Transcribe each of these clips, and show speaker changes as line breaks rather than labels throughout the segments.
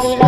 Yes.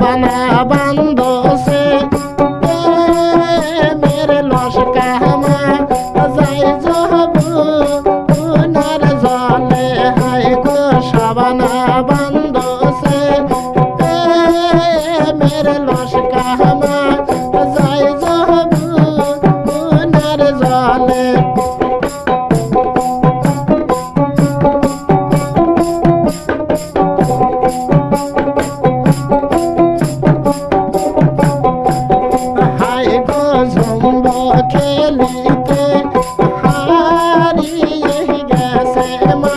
বানা বান্ধ সে মেরে নস্কা বানা বান্ধ সে মেরে লস্কা হামা, যাই যাব মনের জলে। হাই খেলিতে হারিয়ে গেছে মা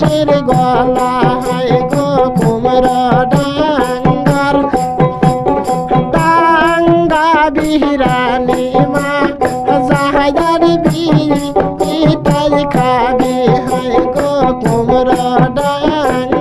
বাঁশের গলা, হায় গো কুমরা ডাঙ্গার। ডাঙ্গা বিহিরানি মা, জাহাজার বিহি খাবি, হায় গো কুমরা ডাঙ্গার।